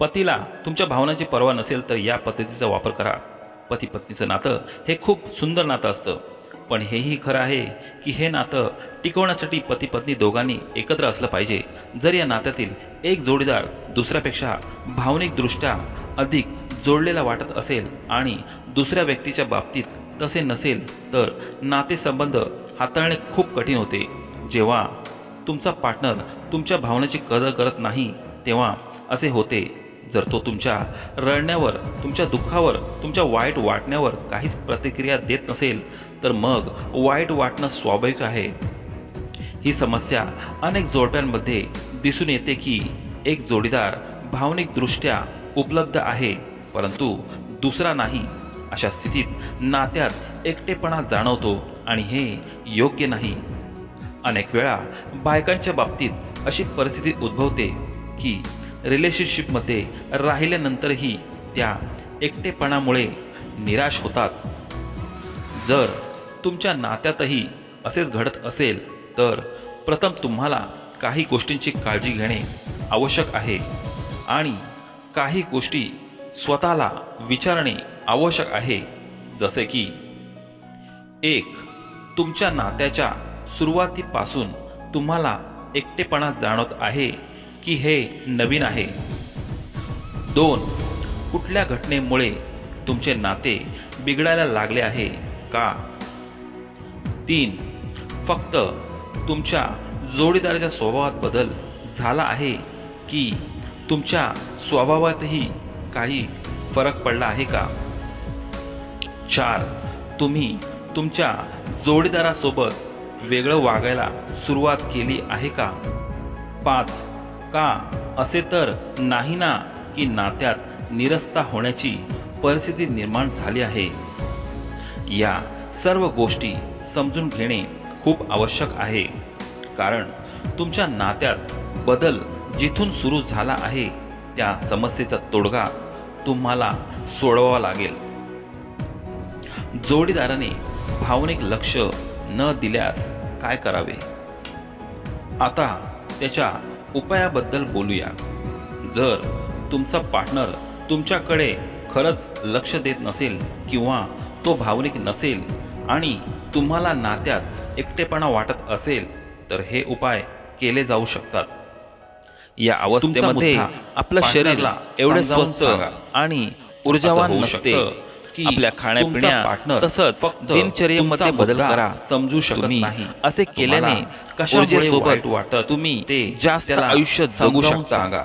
पतीला तुमच्या भावनांची पर्वा नसेल तर या पद्धतीचा वापर करा. पती पत्नीचं नातं हे खूप सुंदर नातं असतं. पण हेही खरं आहे की हे नातं टिकवण्यासाठी पती पत्नी दोघांनी एकत्र असलं पाहिजे. जर या नात्यातील एक जोडीदार दुसऱ्यापेक्षा भावनिकदृष्ट्या अधिक जोडलेला वाटत असेल आणि दुसऱ्या व्यक्तीच्या बाबतीत तसे नसेल तर नातेसंबंध हाताळणे खूप कठीण होते. जेव्हा तुमचा पार्टनर तुमच्या भावनेची कदर करत नाही तेव्हा असे होते. जर तो तुमच्या रडण्यावर तुमच्या दुःखावर तुमच्या वाईट वाटण्यावर काहीच प्रतिक्रिया देत नसेल तर मग वाईट वाटणं स्वाभाविक आहे. ही समस्या अनेक जोडप्यांमध्ये दिसून येते की एक जोडीदार भावनिकदृष्ट्या उपलब्ध आहे परंतु दुसरा नाही. अशा स्थितीत नात्यात एकटेपणा जाणवतो आणि हे योग्य नाही. अनेक वेळा बायकांच्या बाबतीत अशी परिस्थिती उद्भवते की रिलेशनशिपमध्ये राहिल्यानंतरही त्या एकटेपणामुळे निराश होतात. जर तुमच्या नात्यातही असेच घडत असेल तर प्रथम तुम्हाला काही गोष्टींची काळजी घेणे आवश्यक आहे आणि काही गोष्टी स्वतःला विचारणे आवश्यक आहे. जसे की एक तुमच्या नात्याच्या सुरुवातीपासून तुम्हाला एकटेपणा जाणवत आहे. की हे नवीन आहे. दोन कुठल्या घटनेमुळे तुमचे नाते बिघडायला लागले आहे का? तीन फक्त तुमच्या जोडीदाराच्या स्वभावात बदल झाला आहे की तुमच्या स्वभावातही काही फरक पडला आहे का? चार तुम्ही तुमच्या जोडीदारासोबत वेगळं वागायला सुरुवात केली आहे का? पाच का? असे तर नाही ना की नात्यात निरस्ता होण्याची परिस्थिती निर्माण झाली आहे. या सर्व गोष्टी समजून घेणे खूप आवश्यक आहे. कारण तुमच्या नात्यात बदल जिथून सुरू झाला आहे त्या समस्येचा तोडगा तुम्हाला सोडवावा लागेल. जोडीदाराने भावनिक लक्ष न दिल्यास काय करावे? आता त्याच्या उपायाबद्दल बोलूया. जर तुमचा पार्टनर तुमच्याकडे खरंच लक्ष देत नसेल किंवा तो भावनिक नसेल आणि तुम्हाला नात्यात एकटेपणा वाटत असेल तर हे उपाय केले जाऊ शकतात. या अवस्थेमध्ये आपलं शरीर एवढे स्वस्थ आणि ऊर्जावान नसते. की आपल्या खाण्यापिण्या पार्टनर तसंच फक्त दिनचर्येमध्ये बदल करा. समजू शकत नाही. असे केल्याने कशामुळे सोबत वाटत तुम्ही ते जास्त आयुष्य जगू शकता. सांगा.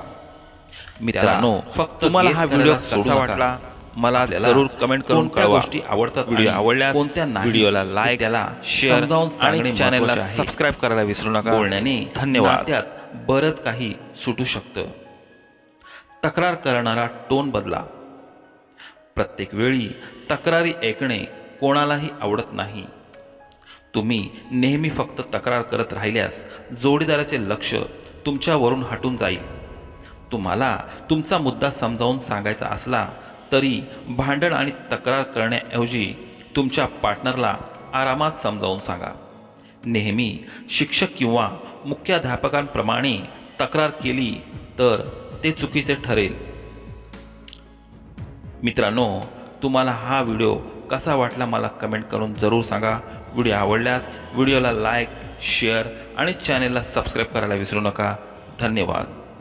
मित्रांनो फक्त तुम्हाला हा व्हिडिओ कसा वाटला? मला जरूर कमेंट करून कळवा. गोष्टी आवडतात व्हिडिओ आवडल्यास कोणत्या व्हिडिओला लाईक त्याला शेअर आणि चॅनलला सबस्क्राईब करायला विसरू नका. बोलण्याने धन्यवाद. त्यात बरंच काही सुटू शकतं. तक्रार करणारा टोन बदला. प्रत्येक वेळी तक्रारी ऐकणे कोणालाही आवडत नाही. तुम्ही नेहमी फक्त तक्रार करत राहिल्यास जोडीदाराचे लक्ष तुमच्यावरून हटून जाईल. तुम्हाला तुमचा मुद्दा समजावून सांगायचा असला तरी भांडण आणि तक्रार करण्याऐवजी तुमच्या पार्टनरला आरामात समजावून सांगा. नेहमी शिक्षक किंवा मुख्याध्यापकांप्रमाणे तक्रार केली तर ते चुकीचे ठरेल. मित्रांनो तुम्हाला हा व्हिडिओ कसा वाटला मला कमेंट करून जरूर सांगा. व्हिडिओ आवडल्यास व्हिडिओला लाईक शेअर आणि चॅनेलला सबस्क्राईब करायला विसरू नका. धन्यवाद.